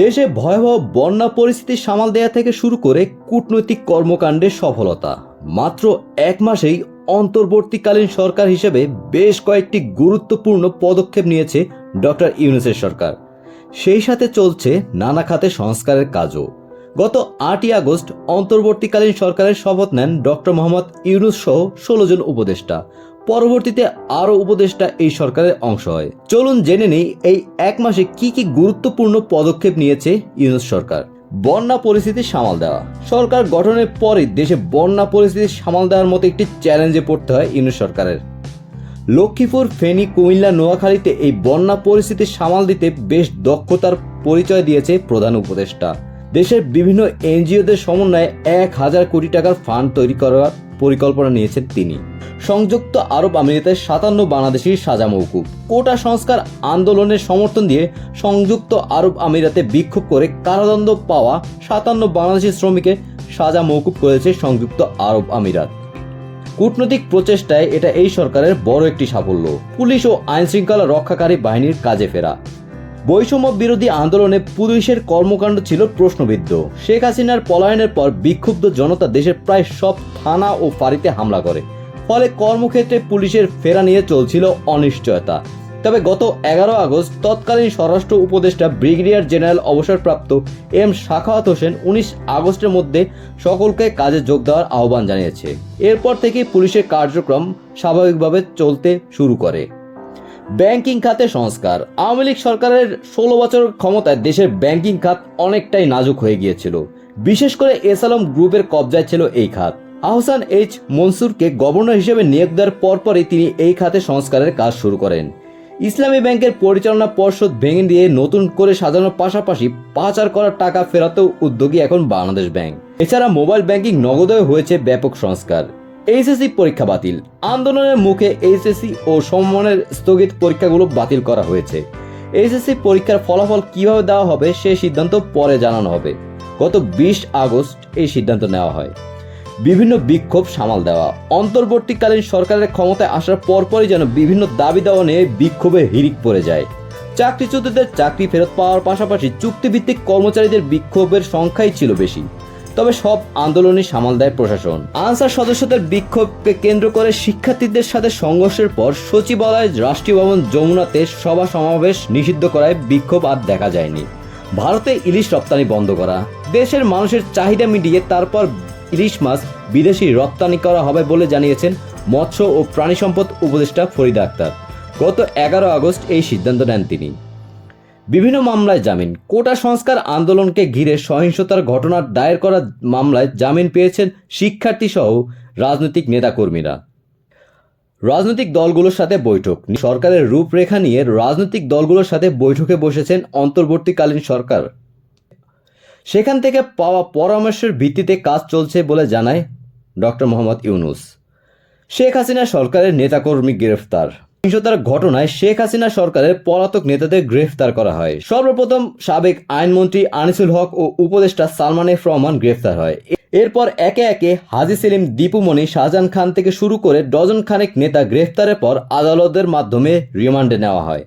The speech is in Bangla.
দেশে ভয়াবহ বন্যা পরিস্থিতি সামাল দেয়া থেকে শুরু করে কূটনৈতিক কর্মকাণ্ডের সফলতা। মাত্র এক মাসেই অন্তর্বর্তীকালীন সরকার হিসেবে বেশ কয়েকটি গুরুত্বপূর্ণ পদক্ষেপ নিয়েছে ডক্টর ইউনুসের সরকার। সেই সাথে চলছে নানা খাতে সংস্কারের কাজও। গত আটই আগস্ট অন্তর্বর্তীকালীন সরকারের শপথ নেন ডক্টর মোহাম্মদ ইউনুস সহ ষোলো জন উপদেষ্টা। পরবর্তীতে আরও উপদেষ্টা এই সরকারের অংশ হয়। চলুন জেনে নেই এই এক মাসে কি কি গুরুত্বপূর্ণ পদক্ষেপ নিয়েছে ইউনুস সরকার। বন্যা পরিস্থিতি সামাল দেওয়া। সরকার গঠনের পরই দেশে বন্যা পরিস্থিতি সামাল দেওয়ার মতো একটি চ্যালেঞ্জে পড়তে হয় ইউনুস সরকারের। লক্ষ্মীপুর, ফেনী, কুমিল্লা, নোয়াখালীতে এই বন্যা পরিস্থিতি সামাল দিতে বেশ দক্ষতার পরিচয় দিয়েছে প্রধান উপদেষ্টা। দেশের বিভিন্ন এনজিওদের সমন্বয়ে এক হাজার কোটি টাকার ফান্ড তৈরি করার পরিকল্পনা নিয়েছেন তিনি। সংযুক্ত আরব আমিরাতের সাতান্ন বাংলাদেশি সাজা মৌকুব কোটা সংস্কার আন্দোলনের সমর্থন দিয়ে সংযুক্ত আরব আমিরাতে বিক্ষোভ করে কারাদণ্ড পাওয়া সাতান্ন বাংলাদেশি শ্রমিকের সাজা মৌকুব করেছে সংযুক্ত আরব আমিরাত। কূটনৈতিক প্রচেষ্টায় এটা এই সরকারের বড় একটি সাফল্য। পুলিশ ও আইন শৃঙ্খলা রক্ষাকারী বাহিনীর কাজে ফেরা। বৈষম্য বিরোধী আন্দোলনে পুলিশের কর্মকাণ্ড ছিল প্রশ্নবিদ্ধ। শেখ হাসিনার পলায়নের পর বিক্ষুব্ধ জনতা দেশের প্রায় সব থানা ও ফাঁড়িতে হামলা করে। ফলে কর্মক্ষেত্রে পুলিশের ফেরা নিয়ে চলছিল অনিশ্চয়তা। তবে গত এগারো আগস্ট তৎকালীন স্বরাষ্ট্র উপদেষ্টা ব্রিগেডিয়ার জেনারেল অবসরপ্রাপ্ত এম শাখাওয়াত হোসেন উনিশ আগস্টের মধ্যে সকলকে কাজে যোগ দেওয়ার আহ্বান জানিয়েছে। এরপর থেকে পুলিশের কার্যক্রম স্বাভাবিকভাবে চলতে শুরু করে। ব্যাংকিং খাতে সংস্কার। আওয়ামী লীগ সরকারের ষোলো বছর ক্ষমতায় দেশের ব্যাংকিং খাত অনেকটাই নাজুক হয়ে গিয়েছিল। বিশেষ করে এস আলম গ্রুপের কবজায় ছিল এই খাত। আহসান এইচ মনসুরকে গভর্নর হিসেবে নিয়োগ দেওয়ার পরপরই তিনি এই খাতে সংস্কারের কাজ শুরু করেন। ইসলামী ব্যাংকের পরিচালনা পর্ষদ ভেঙে দিয়ে নতুন করে সাজানোর পাশাপাশি পাচার করার টাকা ফেরাতেও উদ্যোগী এখন বাংলাদেশ ব্যাংক। এছাড়া মোবাইল ব্যাংকিং নগদে হয়েছে ব্যাপক সংস্কার। এইচএসসি পরীক্ষা বাতিল। আন্দোলনের মুখে এইচএসসি ও সমমানের স্থগিত পরীক্ষাগুলো বাতিল করা হয়েছে। এইচএসসি পরীক্ষার ফলাফল কীভাবে দেওয়া হবে সে সিদ্ধান্ত পরে জানানো হবে। গত বিশ আগস্ট এই সিদ্ধান্ত নেওয়া হয়। বিভিন্ন বিক্ষোভ সামাল দেওয়া। অন্তর্বর্তীকালীন সরকারের ক্ষমতায় আসার পরপরই যেন বিভিন্ন দাবি দেওয়া নিয়ে বিক্ষোভে হিরিক পড়ে যায়। চাকরিচ্যুতদের চাকরি ফেরত পাওয়ার পাশাপাশি চুক্তিভিত্তিক কর্মচারীদের বিক্ষোভের সংখ্যাই ছিল বেশি। তবে সব আন্দোলনই সামাল দেয় প্রশাসন। আনসার সদস্যদের বিক্ষোভকে কেন্দ্র করে শিক্ষার্থীদের সাথে সংঘর্ষের পর সচিবালয়, রাষ্ট্রীয় ভবন, যমুনাতে সভা সমাবেশ নিষিদ্ধ করায় বিক্ষোভ আর দেখা যায়নি। ভারতে ইলিশ রপ্তানি বন্ধ করা। দেশের মানুষের চাহিদা মিটিয়ে তারপর ইলিশ মাছ বিদেশি রপ্তানি করা হবে বলে জানিয়েছেন মৎস্য ও প্রাণী সম্পদ উপদেষ্টা ফরিদা আক্তার। গত এগারো আগস্ট এই সিদ্ধান্ত নেন তিনি। বিভিন্ন মামলায় জামিন। কোটা সংস্কার আন্দোলনকে ঘিরে সহিংসতার ঘটনার দায়ের করা মামলায় জামিন পেয়েছেন শিক্ষার্থী সহ রাজনৈতিক নেতাকর্মীরা। রাজনৈতিক দলগুলোর সাথে বৈঠক। সরকারের রূপরেখা নিয়ে রাজনৈতিক দলগুলোর সাথে বৈঠকে বসেছেন অন্তর্বর্তীকালীন সরকার। সেখান থেকে পাওয়া পরামর্শের ভিত্তিতে কাজ চলছে বলে জানায় ডক্টর মোহাম্মদ ইউনুস। শেখ হাসিনা সরকারের নেতাকর্মী গ্রেফতার। হিংসতার ঘটনায় শেখ হাসিনা সরকারের পলাতক নেতাদের গ্রেফতার করা হয়। সর্বপ্রথম সাবেক আইনমন্ত্রী আনিসুল হক ও উপদেষ্টা সালমান এফ রহমান গ্রেফতার হয়। এরপর একে একে হাজি সেলিম দীপুমণি শাহজাহান খান থেকে শুরু করে ডজন খানেক নেতা গ্রেফতারের পর আদালতের মাধ্যমে রিমান্ডে নেওয়া হয়।